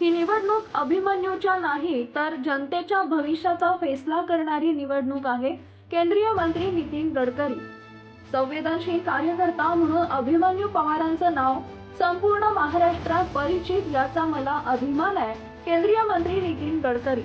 ही निवडणूक अभिमन्यूच्या नाही तर जनतेच्या भविष्याचा फैसला करणारी निवडणूक आहे केंद्रीय मंत्री नितीन गडकरी. संवेदनशील कार्यकर्ता म्हणून अभिमन्यू पवारांचं नाव संपूर्ण महाराष्ट्रात परिचित याचा मला अभिमान आहे केंद्रीय मंत्री नितीन गडकरी.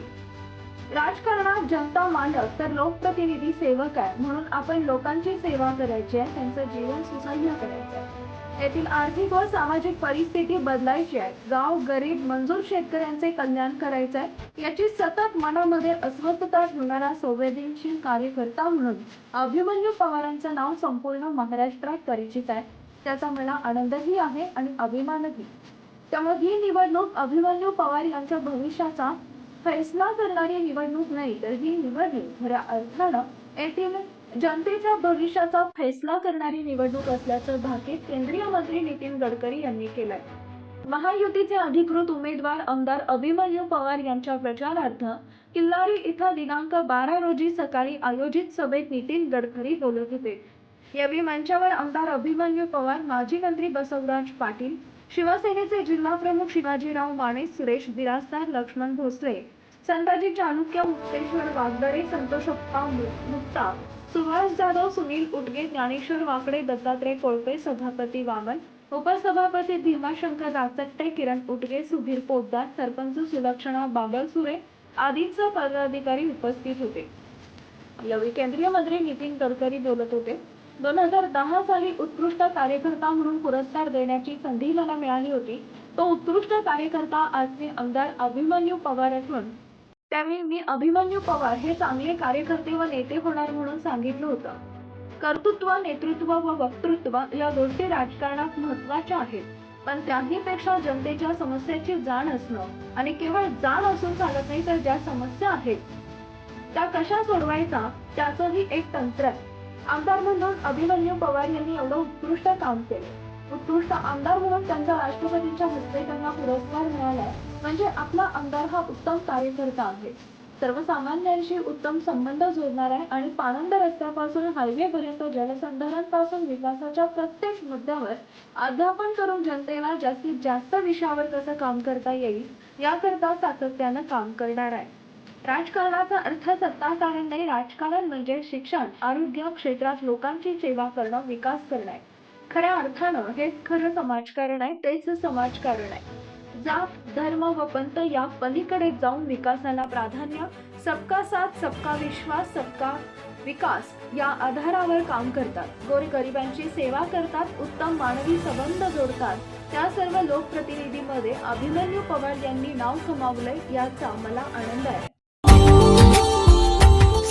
राजकारणात जनता मालक तर लोकप्रतिनिधी सेवक आहे. म्हणून आपण लोकांची सेवा करायची आहे त्यांचं जीवन सुसह्य करायचं आहे. येथील आर्थिक व सामाजिक परिस्थिती बदलायची आहे. गाव गरीब मंजूर शेतकऱ्यांचे कल्याण करायचं आहे. याची सतत मनामध्ये अस्वस्थता ठेवणारा संवेदनशील कार्यकर्ता म्हणून अभिमन्यू पवारांचं नाव संपूर्ण महाराष्ट्रात परिचित आहे. त्याचा मला आनंदही आहे आणि अभिमानही. त्यामुळे ही निवडणूक अभिमन्यू पवार यांच्या भविष्याचा फैसला करणारी निवडणूक नाही तर ही निवडणूक खऱ्या अर्थानं येथील जनतेच्या भविष्याचा फैसला करणारी निवडणूक असल्याचं भाकीत केंद्रीय मंत्री नितीन गडकरी यांनी केलंय. महायुतीचे अधिकृत उमेदवार आमदार अभिमन्यू पवार यांच्या प्रचारार्थ किल्लारी इथं दिनांक बारा रोजी सकाळी आयोजित सभेत नितीन गडकरी बोलत होते. यावेळी मंचावर आमदार अभिमन्यू पवार माजी मंत्री बसवराज पाटील शिवसेनेचे जिल्हा प्रमुख शिवाजीराव माने सुरेश दिरासदार लक्ष्मण भोसले संताजी चाणुक्य मुक्तेश्वर वागदरे संतोषप्पा मुक्ता सुभाष जाधव सुनील उटगे ज्ञानेश्वर वाकडे दत्तात्रय कोळपे सभापती वामन उपसभापती भीमाशंकर राचट्टे किरण उटगे सुधीर पोद्दार सरपंच सुलक्षणा बागलसुरे आदींचे पदाधिकारी उपस्थित होते. यावेळी केंद्रीय मंत्री नितीन गडकरी बोलत होते. दोन हजार दहा साली उत्कृष्ट कार्यकर्ता म्हणून पुरस्कार देण्याची संधी मला मिळाली होती. तो उत्कृष्ट कार्यकर्ता आज आमदार अभिमन्यू पवार असून त्यावेळी मी अभिमन्यू पवार हे चांगले कार्यकर्ते व नेते होणार म्हणून सांगितलं होतं. कर्तृत्व नेतृत्व व वक्तृत्व या गोष्टी राजकारणात महत्त्वाच्या आहेत. पण त्याहीपेक्षा जनतेच्या समस्याची जाण असणं आणि केवळ जाण असून चालत नाही तर ज्या समस्या आहेत त्या कशा सोडवायचा त्याचंही एक तंत्र आहे. आमदार म्हणून अभिमन्यू पवार यांनी एवढं उत्कृष्ट काम केले. उत्कृष्ट आमदार म्हणून त्यांचा राष्ट्रपतींच्या हस्ते त्यांना पुरस्कार मिळालाय म्हणजे आपला आमदार हा उत्तम कार्यकर्ता आहे. सर्वसामान्यांशी उत्तम संबंध जोडणार आहे आणि पानंद रस्त्यापासून हायवे पर्यंत जलसंधारणपासून विकासाच्या प्रत्येक मुद्द्यावर अध्यापन करून जनतेला जास्तीत जास्त विषयावर कसं काम करता येईल याकरता सातत्यानं काम करणार आहे. राजकारणाचा अर्थ सत्ताकारण नाही राजकारण म्हणजे शिक्षण आरोग्य क्षेत्रात लोकांची सेवा करणं विकास करणं. आहे खऱ्या अर्थानं हेच खरं समाजकारण आहे तेच समाजकारण आहे. जात धर्म व पंथ या पलीकडे जाऊन विकासाला प्राधान्य सबका साथ सबका विश्वास सबका विकास या आधारावर काम करतात. गोरगरिबांची सेवा करतात उत्तम मानवी संबंध जोडतात. त्या सर्व लोकप्रतिनिधीमध्ये अभिमन्यू पवार यांनी नाव कमावलंय याचा मला आनंद आहे.